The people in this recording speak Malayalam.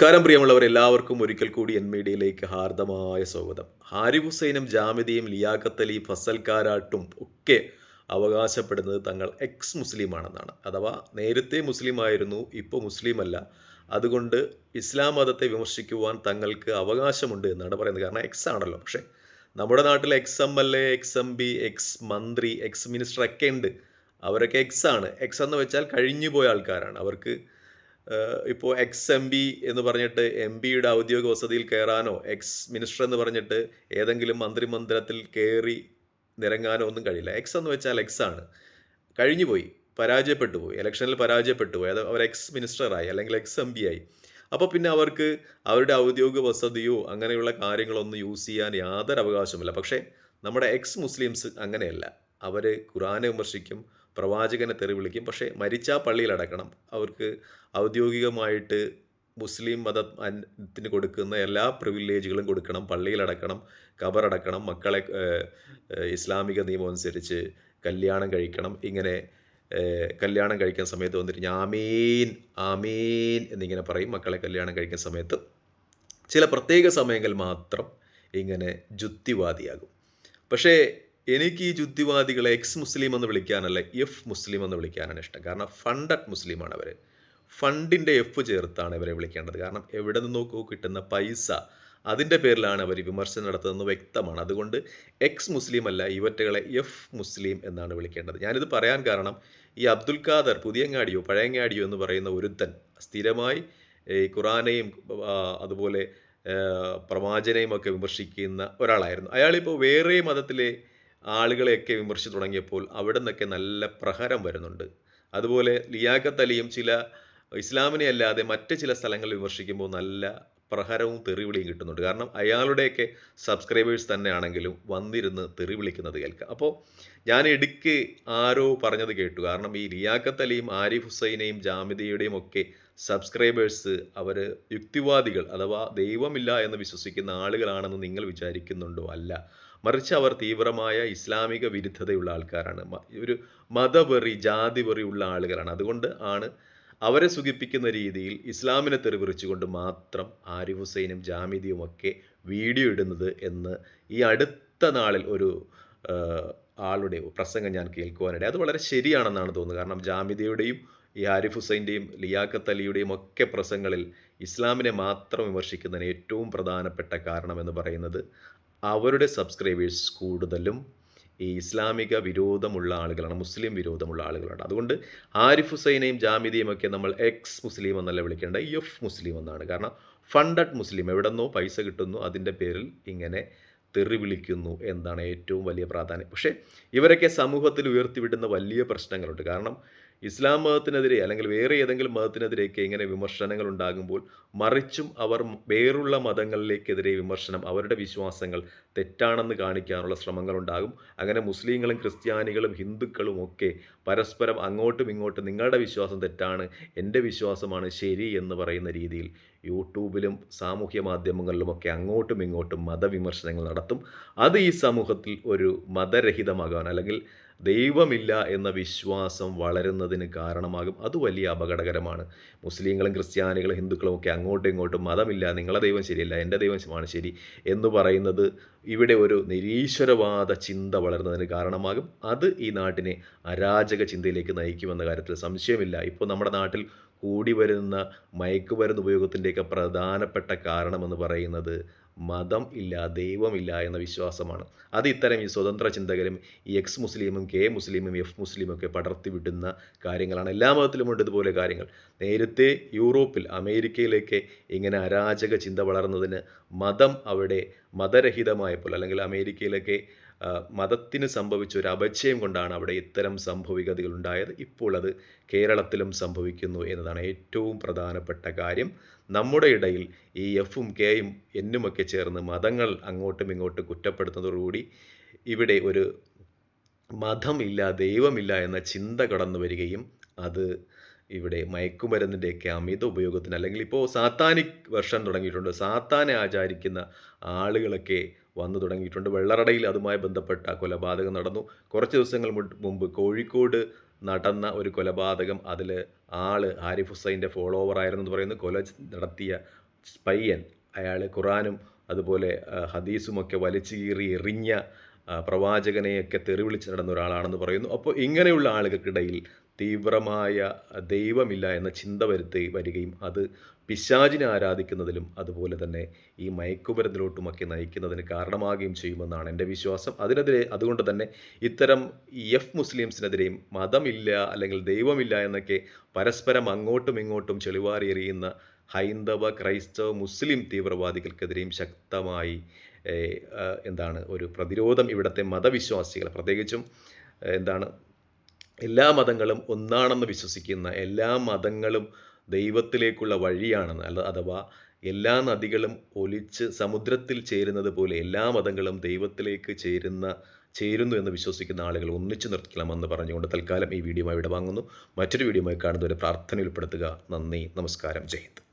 നമസ്കാരം പ്രിയമുള്ളവർ എല്ലാവർക്കും ഒരിക്കൽ കൂടി എൻ മീഡിയയിലേക്ക് ഹാർദമായ സ്വാഗതം. ഹാരിഫ് ഹുസൈനും ജാമിദിയും ലിയാഖത്ത് അലി ഫസൽ കാരാട്ടും ഒക്കെ അവകാശപ്പെടുന്നത് തങ്ങൾ എക്സ് മുസ്ലിമാണെന്നാണ് അഥവാ നേരത്തെ മുസ്ലിം ആയിരുന്നു ഇപ്പോൾ മുസ്ലിം അല്ല അതുകൊണ്ട് ഇസ്ലാം മതത്തെ വിമർശിക്കുവാൻ തങ്ങൾക്ക് അവകാശമുണ്ട് എന്നാണ് പറയുന്നത്. കാരണം എക്സ് ആണല്ലോ. പക്ഷേ നമ്മുടെ നാട്ടിൽ ex M L A ex M B ex മന്ത്രി എക്സ് മിനിസ്റ്റർ ഒക്കെ ഉണ്ട്. അവരൊക്കെ എക്സ് ആണ്. എക്സ് എന്ന് വെച്ചാൽ കഴിഞ്ഞു പോയ ആൾക്കാരാണ്. അവർക്ക് ഇപ്പോൾ എക്സ് എം പി എന്ന് പറഞ്ഞിട്ട് എം പിയുടെ ഔദ്യോഗിക വസതിയിൽ കയറാനോ എക്സ് മിനിസ്റ്റർ എന്ന് പറഞ്ഞിട്ട് ഏതെങ്കിലും മന്ത്രിമന്ദിരത്തിൽ കയറി നിരങ്ങാനോ ഒന്നും കഴിയില്ല. എക്സ് എന്ന് വെച്ചാൽ എക്സ് ആണ്. കഴിഞ്ഞു പോയി പരാജയപ്പെട്ടു പോയി. ഇലക്ഷനിൽ പരാജയപ്പെട്ടു പോയി. അത് അവർ എക്സ് മിനിസ്റ്ററായി അല്ലെങ്കിൽ എക്സ് എം പി ആയി. അപ്പോൾ പിന്നെ അവർക്ക് അവരുടെ ഔദ്യോഗിക വസതിയോ അങ്ങനെയുള്ള കാര്യങ്ങളൊന്നും യൂസ് ചെയ്യാൻ യാതൊരു അവകാശമില്ല പക്ഷേ നമ്മുടെ എക്സ് മുസ്ലിംസ് അങ്ങനെയല്ല. അവർ ഖുറാനെ വിമർശിക്കും പ്രവാചകനെ തെറി വിളിക്കും. പക്ഷേ മരിച്ചാൽ പള്ളിയിൽ അടക്കണം. അവർക്ക് ഔദ്യോഗികമായിട്ട് മുസ്ലിം മതത്തിന് കൊടുക്കുന്ന എല്ലാ പ്രിവിലേജുകളും കൊടുക്കണം. പള്ളിയിലടക്കണം കബറടക്കണം മക്കളെ ഇസ്ലാമിക നിയമം അനുസരിച്ച് കല്യാണം കഴിക്കണം. ഇങ്ങനെ കല്യാണം കഴിക്കുന്ന സമയത്ത് വന്നിട്ട് ആമീൻ ആമീൻ എന്നിങ്ങനെ പറയും. മക്കളെ കല്യാണം കഴിക്കുന്ന സമയത്ത് ചില പ്രത്യേക സമയങ്ങളിൽ മാത്രം ഇങ്ങനെ ജുത്തിവാദിയാകും. പക്ഷേ എനിക്ക് ഈ ജുദ്ധിവാദികളെ എക്സ് മുസ്ലിം എന്ന് വിളിക്കാനല്ല എഫ് മുസ്ലിം എന്ന് വിളിക്കാനാണ് ഇഷ്ടം. കാരണം ഫണ്ടഡ് മുസ്ലിമാണ് അവർ ഫണ്ടിന്റെ എഫ് ചേർത്താണ് ഇവരെ വിളിക്കേണ്ടത്. കാരണം എവിടെ നിന്ന് നോക്കൂ കിട്ടുന്ന പൈസ അതിന്റെ പേരിലാണ് അവർ വിമർശനം നടത്തുന്നത് വ്യക്തമാണ്. അതുകൊണ്ട് എക്സ് മുസ്ലിം അല്ല ഇവറ്റകളെ എഫ് മുസ്ലിം എന്നാണ് വിളിക്കേണ്ടത്. ഞാനിത് പറയാൻ കാരണം ഈ അബ്ദുൽ ഖാദർ പുതിയങ്ങാടിയോ പഴയങ്ങാടിയോ എന്ന് പറയുന്ന ഒരുത്തൻ സ്ഥിരമായി ഈ ഖുറാനെയും അതുപോലെ പ്രവാചനയും ഒക്കെ വിമർശിക്കുന്ന ഒരാളായിരുന്നു. അയാളിപ്പോൾ വേറെ മതത്തിലെ ആളുകളെയൊക്കെ വിമർശിച്ചു തുടങ്ങിയപ്പോൾ അവിടെ നിന്നൊക്കെ നല്ല പ്രഹരം വരുന്നുണ്ട്. അതുപോലെ ലിയാഖത്ത് അലിയും ചില ഇസ്ലാമിനെ അല്ലാതെ മറ്റ് ചില സ്ഥലങ്ങളിൽ വിമർശിക്കുമ്പോൾ നല്ല പ്രഹരവും തെറിവിളിയും കിട്ടുന്നുണ്ട്. കാരണം അയാളുടെയൊക്കെ സബ്സ്ക്രൈബേഴ്സ് തന്നെയാണെങ്കിലും വന്നിരുന്ന് തെറി വിളിക്കുന്നത് കേൾക്കാം അപ്പോൾ ഞാൻ ഇടുക്ക് ആരോ പറഞ്ഞത് കേട്ടു. കാരണം ഈ ലിയാഖത്ത് അലിയും ആരിഫ് ഹുസൈനെയും ജാമിതയുടെയും ഒക്കെ സബ്സ്ക്രൈബേഴ്സ് അവർ യുക്തിവാദികൾ അഥവാ ദൈവമില്ല എന്ന് വിശ്വസിക്കുന്ന ആളുകളാണെന്ന് നിങ്ങൾ വിചാരിക്കുന്നുണ്ടോ? അല്ല. മറിച്ച് അവർ തീവ്രമായ ഇസ്ലാമിക വിരുദ്ധതയുള്ള ആൾക്കാരാണ്. ഒരു മതവെറി ജാതിവെറി ഉള്ള ആളുകളാണ്. അതുകൊണ്ട് ആണ് അവരെ സുഖിപ്പിക്കുന്ന രീതിയിൽ ഇസ്ലാമിനെ തെറിവിറിച്ചുകൊണ്ട് മാത്രം ആരിഫ് ഹുസൈനും ജാമിദിയും ഒക്കെ വീഡിയോ ഇടുന്നത് എന്ന് ഈ അടുത്ത നാളിൽ ഒരു ആളുടെ പ്രസംഗം ഞാൻ കേൾക്കുവാനിടയിൽ അത് വളരെ ശരിയാണെന്നാണ് തോന്നുന്നത്. കാരണം ജാമിദയുടെയും ഈ ആരിഫ് ഹുസൈന്റെയും ലിയാഖത്ത് അലിയുടെയും ഒക്കെ പ്രസംഗങ്ങളിൽ ഇസ്ലാമിനെ മാത്രം വിമർശിക്കുന്നതിന് ഏറ്റവും പ്രധാനപ്പെട്ട കാരണമെന്ന് പറയുന്നത് അവരുടെ സബ്സ്ക്രൈബേഴ്സ് കൂടുതലും ഈ ഇസ്ലാമിക വിരോധമുള്ള ആളുകളാണ് മുസ്ലിം വിരോധമുള്ള ആളുകളാണ്. അതുകൊണ്ട് ആരിഫ് ഹുസൈനെയും ജാമിദിയും ഒക്കെ നമ്മൾ എക്സ് മുസ്ലിം എന്നല്ല വിളിക്കേണ്ട എഫ് മുസ്ലിം എന്നാണ്. കാരണം ഫണ്ടഡ് മുസ്ലിം എവിടെന്നോ പൈസ കിട്ടുന്നു അതിന്റെ പേരിൽ ഇങ്ങനെ തെറി വിളിക്കുന്നു എന്നാണ് ഏറ്റവും വലിയ പ്രാധാന്യം. പക്ഷേ ഇവരൊക്കെ സമൂഹത്തിൽ ഉയർത്തിവിടുന്ന വലിയ പ്രശ്നങ്ങളുണ്ട്. കാരണം ഇസ്ലാം മതത്തിനെതിരെ അല്ലെങ്കിൽ വേറെ ഏതെങ്കിലും മതത്തിനെതിരെയൊക്കെ ഇങ്ങനെ വിമർശനങ്ങൾ ഉണ്ടാകുമ്പോൾ മറിച്ചും അവർ വേറുള്ള മതങ്ങളിലേക്കെതിരെ വിമർശനം അവരുടെ വിശ്വാസങ്ങൾ തെറ്റാണെന്ന് കാണിക്കാനുള്ള ശ്രമങ്ങൾ ഉണ്ടാകും. അങ്ങനെ മുസ്ലിങ്ങളും ക്രിസ്ത്യാനികളും ഹിന്ദുക്കളും ഒക്കെ പരസ്പരം അങ്ങോട്ടും ഇങ്ങോട്ടും നിങ്ങളുടെ വിശ്വാസം തെറ്റാണ് എന്റെ വിശ്വാസമാണ് ശരി എന്ന് പറയുന്ന രീതിയിൽ യൂട്യൂബിലും സാമൂഹ്യ മാധ്യമങ്ങളിലുമൊക്കെ അങ്ങോട്ടും ഇങ്ങോട്ടും മതവിമർശനങ്ങൾ നടത്തും. അത് ഈ സമൂഹത്തിൽ ഒരു മതരഹിതമാകാൻ അല്ലെങ്കിൽ ദൈവമില്ല എന്ന വിശ്വാസം വളരുന്നതിന് കാരണമാകും. അത് വലിയ അപകടകരമാണ്. മുസ്ലിങ്ങളും ക്രിസ്ത്യാനികളും ഹിന്ദുക്കളും ഒക്കെ അങ്ങോട്ടും ഇങ്ങോട്ടും മതമില്ല നിങ്ങളെ ദൈവം ശരിയല്ല എന്റെ ദൈവമാണ് ശരി എന്ന് പറയുന്നത് ഇവിടെ ഒരു നിരീശ്വരവാദ ചിന്ത വളരുന്നതിന് കാരണമാകും. അത് ഈ നാട്ടിനെ അരാജക ചിന്തയിലേക്ക് നയിക്കുമെന്ന കാര്യത്തിൽ സംശയമില്ല. ഇപ്പോൾ നമ്മുടെ നാട്ടിൽ കൂടി വരുന്ന മയക്കുമരുന്ന് ഉപയോഗത്തിന്റെയൊക്കെ പ്രധാനപ്പെട്ട കാരണമെന്ന് പറയുന്നത് മതം ഇല്ല ദൈവമില്ല എന്ന വിശ്വാസമാണ്. അത് ഇത്തരം ഈ സ്വതന്ത്ര ചിന്തകരും ഈ എക്സ് മുസ്ലിമും കെ മുസ്ലിമും എഫ് മുസ്ലിമും ഒക്കെ പടർത്തിവിടുന്ന കാര്യങ്ങളാണ്. എല്ലാ മതത്തിലുമുണ്ട് ഇതുപോലെ കാര്യങ്ങൾ. നേരത്തെ യൂറോപ്പിൽ അമേരിക്കയിലേക്ക് ഇങ്ങനെ അരാജക ചിന്ത വളർന്നതിന് മതം അവിടെ മതരഹിതമായപ്പോൾ അല്ലെങ്കിൽ അമേരിക്കയിലൊക്കെ മതത്തിന് സംഭവിച്ച ഒരു അപചയം കൊണ്ടാണ് അവിടെ ഇത്തരം സംഭവികതകൾ ഉണ്ടായത് ഇപ്പോൾ അത് കേരളത്തിലും സംഭവിക്കുന്നു എന്നതാണ് ഏറ്റവും പ്രധാനപ്പെട്ട കാര്യം. നമ്മുടെ ഇടയിൽ ഈ എഫും കെയും എന്നുമൊക്കെ ചേർന്ന് മതങ്ങൾ അങ്ങോട്ടും ഇങ്ങോട്ടും കുറ്റപ്പെടുത്തുന്നതോടുകൂടി ഇവിടെ ഒരു മതമില്ല ദൈവമില്ല എന്ന ചിന്ത കടന്നു വരികയും അത് ഇവിടെ മയക്കുമരുന്നിന്റെയൊക്കെ അമിത ഉപയോഗത്തിന് അല്ലെങ്കിൽ ഇപ്പോൾ സാത്താനിക് വർഷം തുടങ്ങിയിട്ടുണ്ട്. സാത്താനെ ആചാരിക്കുന്ന ആളുകളൊക്കെ വന്നു തുടങ്ങിയിട്ടുണ്ട്. വെള്ളറടയിൽ അതുമായി ബന്ധപ്പെട്ട കൊലപാതകം നടന്നു. കുറച്ച് ദിവസങ്ങൾ മുമ്പ് കോഴിക്കോട് നടന്ന ഒരു കൊലപാതകം. അതിൽ ആൾ ആരിഫ് ഹുസൈന്റെ ഫോളോവർ ആയിരുന്നു എന്ന് പറയുന്നു. കൊല നടത്തിയ പയ്യൻ അയാൾ ഖുറാനും അതുപോലെ ഹദീസുമൊക്കെ വലിച്ചു കീറി എറിഞ്ഞ പ്രവാചകനെയൊക്കെ തെറിവിളിച്ച് നടന്ന ഒരാളാണെന്ന് പറയുന്നു. അപ്പോൾ ഇങ്ങനെയുള്ള ആളുകൾക്കിടയിൽ തീവ്രമായ ദൈവമില്ല എന്ന ചിന്ത വരുത്തി വരികയും അത് പിശാചിനെ ആരാധിക്കുന്നതിലും അതുപോലെ തന്നെ ഈ മയക്കുമരുന്നിലോട്ടുമൊക്കെ നയിക്കുന്നതിന് കാരണമാകുകയും ചെയ്യുമെന്നാണ് എന്റെ വിശ്വാസം. അതിനെതിരെ അതുകൊണ്ട് തന്നെ ഇത്തരം എഫ് മുസ്ലിംസിനെതിരെയും മതമില്ല അല്ലെങ്കിൽ ദൈവമില്ല എന്നൊക്കെ പരസ്പരം അങ്ങോട്ടും ഇങ്ങോട്ടും ചെളിവാറി എറിയുന്ന ഹൈന്ദവ ക്രൈസ്തവ മുസ്ലിം തീവ്രവാദികൾക്കെതിരെയും ശക്തമായി എന്താണ് ഒരു പ്രതിരോധം ഇവിടുത്തെ മതവിശ്വാസികൾ പ്രത്യേകിച്ചും എന്താണ് എല്ലാ മതങ്ങളും ഒന്നാണെന്ന് വിശ്വസിക്കുന്ന എല്ലാ മതങ്ങളും ദൈവത്തിലേക്കുള്ള വഴിയാണെന്ന് അല്ല അഥവാ എല്ലാ നദികളും ഒലിച്ച് സമുദ്രത്തിൽ ചേരുന്നത് പോലെ എല്ലാ മതങ്ങളും ദൈവത്തിലേക്ക് ചേരുന്ന ചേരുന്നു എന്ന് വിശ്വസിക്കുന്ന ആളുകൾ ഒന്നിച്ചു നിർത്തണമെന്ന് പറഞ്ഞുകൊണ്ട് തൽക്കാലം ഈ വീഡിയോ ഇവിടെ വാങ്ങുന്നു മറ്റൊരു വീഡിയോ കാണുന്നവരെ പ്രാർത്ഥന ഉൾപ്പെടുത്തുക. നന്ദി നമസ്കാരം. ജയ്